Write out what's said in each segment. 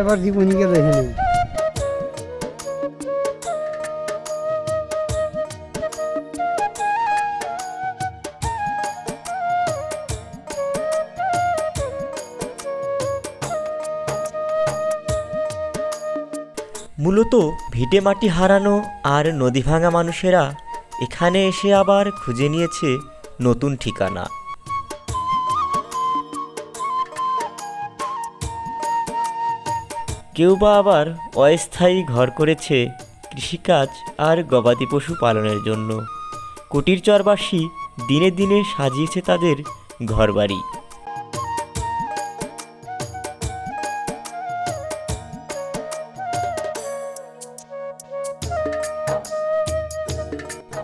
এবার জীবনী গেল এখানে মূলত ভিটে মাটি হারানো আর নদী ভাঙা মানুষেরা এখানে এসে আবার খুঁজে নিয়েছে নতুন ঠিকানা। কেউ বা আবার অস্থায়ী ঘর করেছে কৃষিকাজ আর গবাদি পশু পালনের জন্য। কুটির চরবাসী দিনে দিনে সাজিয়েছে তাদের ঘরবাড়ি।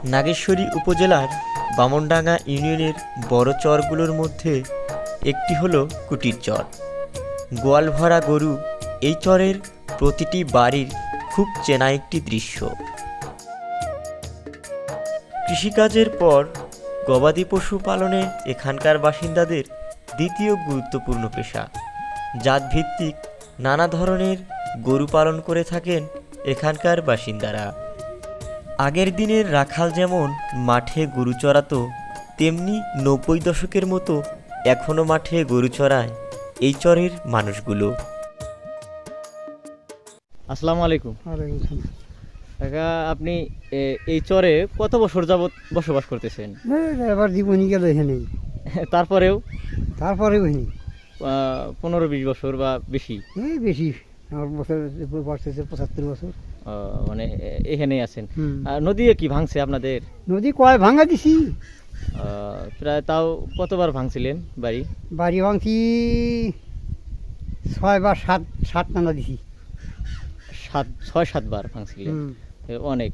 নাগেশ্বরী উপজেলার বামনডাঙ্গা ইউনিয়নের বড় চরগুলোর মধ্যে একটি হলো কুটির চর। গোয়াল ভরা গরু এই চরের প্রতিটি বাড়ির খুব চেনা একটি দৃশ্য। কৃষিকাজের পর গবাদি পশু পালনে এখানকার বাসিন্দাদের দ্বিতীয় গুরুত্বপূর্ণ পেশা। জাতভিত্তিক নানা ধরনের গরু পালন করে থাকেন এখানকার বাসিন্দারা। আগের দিনের রাখাল যেমন মাঠে গরু চড়াতো, তেমনি নব্বই দশকের মতো এখনও মাঠে গরু চড়ায় এই চরের মানুষগুলো। আসসালামু আলাইকুম। কাকা আপনি এই চরে কত বছর যাবত বসবাস করতেছেন? এবার জীবনী গেল এখানে। তারপরেও? তারপরে হয়নি পনেরো বিশ বছর বা বেশি? এই বেশি। আমার বছর বর্ষেছে পঁচাত্তর বছর। মানে এখানেই আছেন। নদী কি ভাঙছে আপনাদের? নদী কয় ভাঙা দিছি। প্রায় তাও কতবার ভাঙছিলেন বাড়ি? বাড়ি ভাঙছি ছয় বা সাত সাত টানা দিছি। সাত ছয় সাতবার ভাঙছিলেন। অনেক।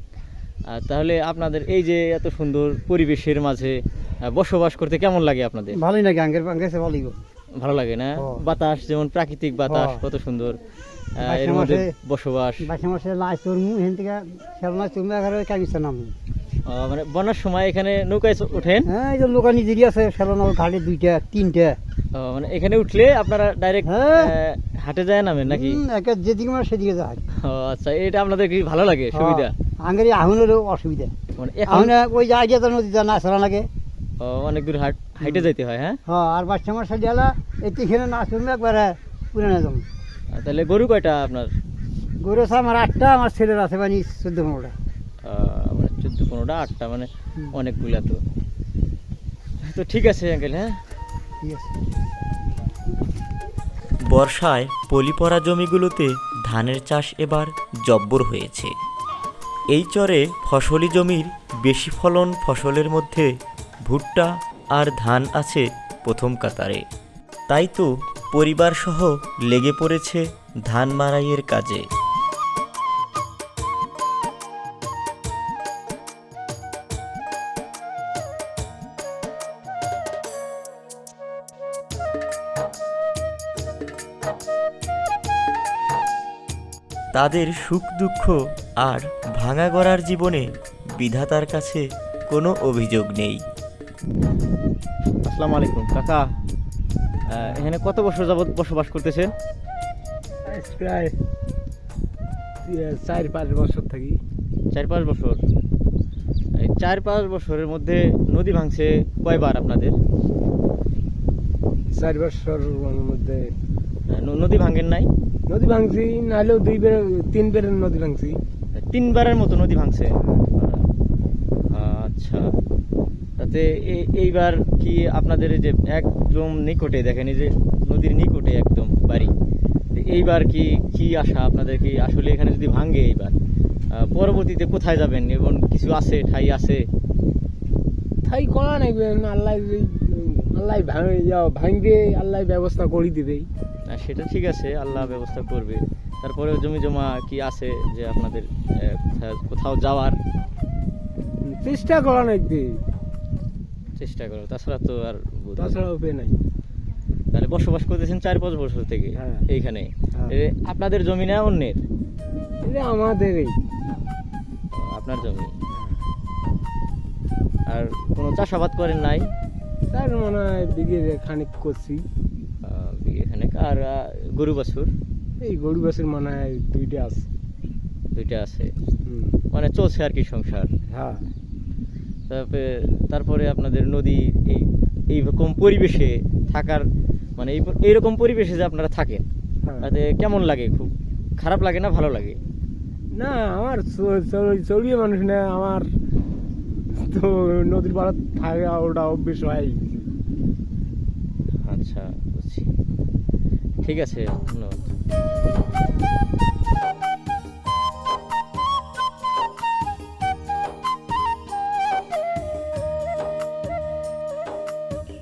তাহলে আপনাদের এই যে এত সুন্দর পরিবেশের মাঝে বসবাস করতে কেমন লাগে আপনাদের? ভালোই লাগে আঙ্গের আঙ্গেছে ভালোই ভালো লাগে না? বাতাস যেমন প্রাকৃতিক বাতাস কত সুন্দর। এর মধ্যে বসবাস। বাসে মাসে লাশ চড়মু হেন থেকে খেলনা চুমে এগারো কামিছে নামু। মানে বন্যার সময় এখানে নৌকায় ওঠেন? হ্যাঁ এই যে লোকা নিজেরই আছে খেলনা ঘাটে দুইটা তিনটা। মানে এখানে উঠলে আপনারা ডাইরেক্ট হ্যাঁ। হাটে যায় নামেন নাকি? যেদিকে মানে সেদিকে যায়। আচ্ছা এটা আপনাদের কি ভালো লাগে সুবিধা? আঙ্গের আহুনেরও অসুবিধা। মানে এখন ওই আগে তো নদীতে না চলা লাগে অনেক দূর হাট হাইটে যাইতে হয় হ্যাঁ? হ্যাঁ আর বাচ্চা মার সাথে এলা এখানে না চলবে একবারে পুরানো জমি আহ, তাহলে গরু কয়টা আপনার? গরু আছে আমার আটটা আমার ছেলের আছে মানে চোদ্দ পনেরোটা। মানে চোদ্দ পনেরোটা আটটা মানে। অনেকগুলা তো। তো ঠিক আছে আঙ্কেল হ্যাঁ? বর্ষায় পলিপড়া জমিগুলোতে ধানের চাষ এবার জব্বর হয়েছে। এই চরে ফসলি জমির বেশি ফলন ফসলের মধ্যে ভুট্টা আর ধান আছে প্রথম কাতারে। তাই তো পরিবারসহ লেগে পড়েছে ধান মারাইয়ের কাজে। তাদের সুখ দুঃখ আর ভাঙা গড়ার জীবনে বিধাতার কাছে কোনো অভিযোগ নেই। আসসালামু আলাইকুম কাকা। এখানে কত বছর যাবত বসবাস করতেছেন? প্রায় চার পাঁচ বছর থাকি। চার পাঁচ বছর। এই চার পাঁচ বছরের মধ্যে নদী ভাঙছে কয়বার আপনাদের? চার বছর মধ্যে। নদী ভাঙেন নাই? নদী ভাঙছি নাহলেও দুই বের তিন বের নদী ভাঙছি। তিনবারের মতো নদী ভাঙছে? আচ্ছা। তাতে এই- এইবার কি আপনাদের যে একদম নিকটে দেখেন এই যে নদীর নিকটে একদম বাড়ি এইবার কি কি আশা আপনাদের কি আসলে এখানে যদি ভাঙে এইবার? পরবর্তীতে কোথায় যাবেন এবং কিছু আছে ঠাই আছে? ঠাই করা নাই আল্লাহ আল্লাহ ভাঙবে আল্লাহ ব্যবস্থা করে দিবেই। না সেটা ঠিক আছে আল্লাহ ব্যবস্থা করবে। তারপরে জমি জমা কি আছে যে আপনাদের কোথাও- যাওয়ার? চেষ্টা করা নাই চেষ্টা করো তাছাড়া তো আর হয়। তাছাড়া উপায় নাই। তাহলে বসবাস করতেছেন চার পাঁচ বছর থেকে হ্যাঁ। এইখানে। হ্যাঁ। আপনাদের জমি না অন্যের? আমাদেরই। আপনার জমি? আর কোনো চাষাবাদ করেন নাই? তার মনে হয় বিঘে খানিক করছি। এখানে আর গরু বাছুর? এই গরু বাছুর মানে দুইটা আছে। দুইটা আছে। মানে চলছে আর কি সংসার। হ্যাঁ। তারপরে তারপরে আপনাদের নদী এই এইরকম পরিবেশে থাকার মানে এই এইরকম পরিবেশে যে আপনারা থাকেন হ্যাঁ। তাতে কেমন লাগে? খুব খারাপ লাগে না ভালো লাগে? না আমার চড়িয়ে মানুষ না আমার তো নদীর পাড়া থাকা ওটা অভ্যেস হয় আচ্ছা বুঝছি। ঠিক আছে, ধন্যবাদ।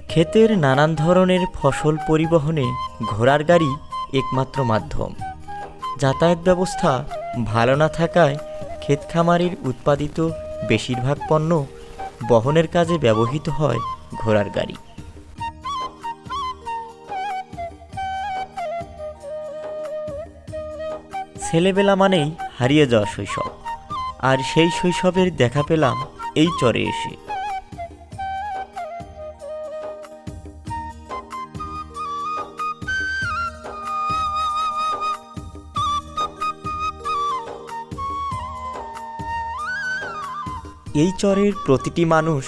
ক্ষেতের নানান ধরনের ফসল পরিবহনে ঘোড়ার গাড়ি একমাত্র মাধ্যম। যাতায়াত ব্যবস্থা ভালো না থাকায় ক্ষেত খামারির উৎপাদিত বেশিরভাগ পণ্য বহনের কাজে ব্যবহৃত হয় ঘোড়ার গাড়ি। ছেলেবেলা মানেই হারিয়ে যাওয়া শৈশব। আর সেই শৈশবের দেখা পেলাম এই চরে এসে। এই চরের প্রতিটি মানুষ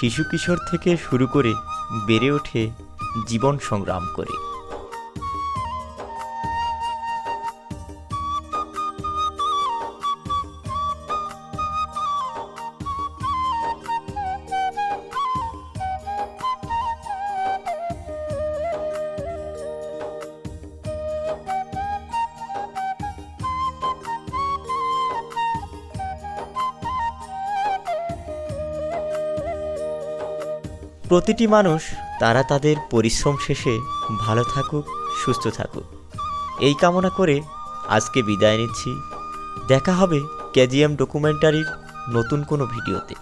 শিশু কিশোর থেকে শুরু করে বেড়ে ওঠে জীবন সংগ্রাম করে। প্রতিটি মানুষ তারা তাদের পরিশ্রম শেষে ভালো থাকুক, সুস্থ থাকুক। এই কামনা করে আজকে বিদায় নিচ্ছি। দেখা হবে কেজিএম ডকুমেন্টারির নতুন কোনো ভিডিওতে।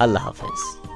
আল্লাহ হাফেজ।